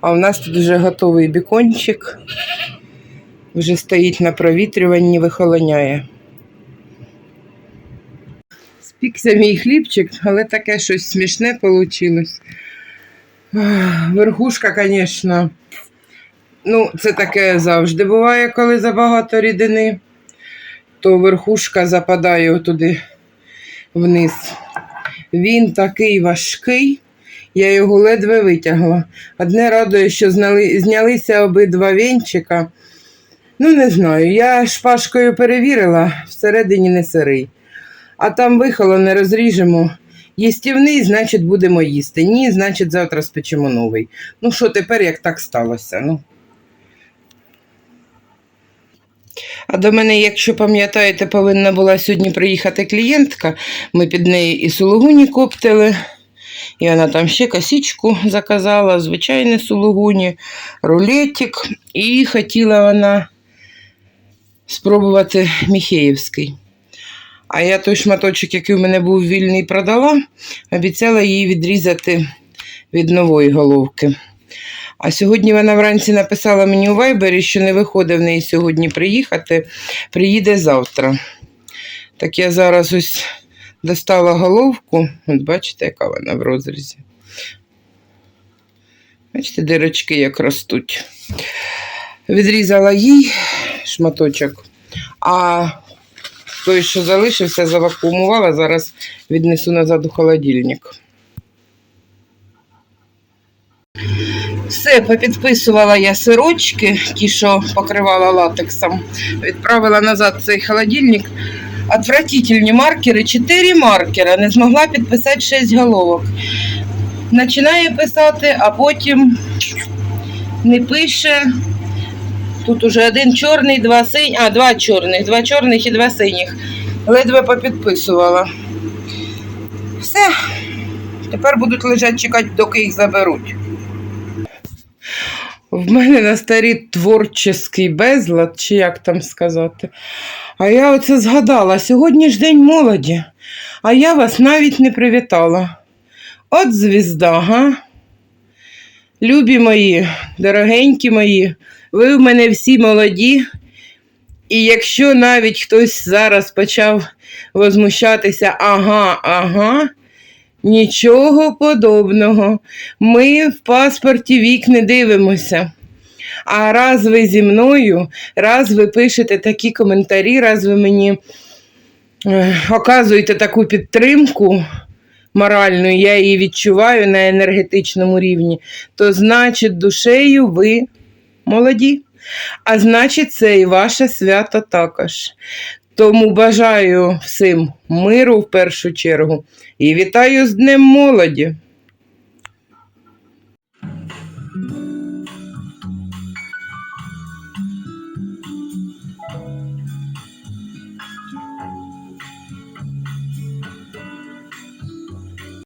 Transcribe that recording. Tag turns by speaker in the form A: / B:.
A: А у нас тут вже готовий бікончик. Вже стоїть на провітрюванні, вихолоняє. Спікся мій хлібчик, але таке щось смішне вийшло. Верхушка, звісно. Ну, це таке завжди буває, коли забагато рідини, то верхушка западає туди вниз. Він такий важкий, я його ледве витягла. Одне радує, що знали, знялися обидва вінчика. Ну, не знаю, я шпажкою перевірила, всередині не сирий. А там вихоло не розріжемо. Їстівний, значить, будемо їсти. Ні, значить, завтра спечемо новий. Ну, що тепер, як так сталося? Ну. А до мене, якщо пам'ятаєте, повинна була сьогодні приїхати клієнтка. Ми під неї і сулугуні коптили. І вона там ще косичку заказала, звичайне сулугуні, рулетик. І хотіла вона спробувати Міхеївський. А я той шматочок, який у мене був вільний, продала, обіцяла їй відрізати від нової головки. А сьогодні вона вранці написала мені у вайбері, що не виходить в неї сьогодні приїхати, приїде завтра. Так я зараз ось достала головку. От бачите, яка вона в розрізі. Бачите, дирочки як ростуть. Відрізала їй шматочок, а той, що залишився, завакуумувала, зараз віднесу назад у холодильник. Все, попідписувала я сирочки, ті, що покривала латексом. Відправила назад цей холодильник. Отвратительні маркери, 4 маркера, не змогла підписати 6 головок. Починає писати, а потім не пише. Тут уже один чорний, два синіх, а, два чорних, два чорних і два синіх. Ледве попідписувала. Все. Тепер будуть лежати чекати, доки їх заберуть. В мене на старі творчий безлад, чи як там сказати. А я оце згадала, сьогодні ж день молоді, а я вас навіть не привітала. От звізда, га? Любі мої, дорогенькі мої, ви в мене всі молоді. І якщо навіть хтось зараз почав возмущатися, ага, ага, нічого подобного. Ми в паспорті вік не дивимося. А раз ви зі мною, раз ви пишете такі коментарі, раз ви мені е, оказуєте таку підтримку моральну, я її відчуваю на енергетичному рівні, то значить душею ви молоді. А значить, це і ваше свято також. Тому бажаю всім миру в першу чергу і вітаю з Днем молоді!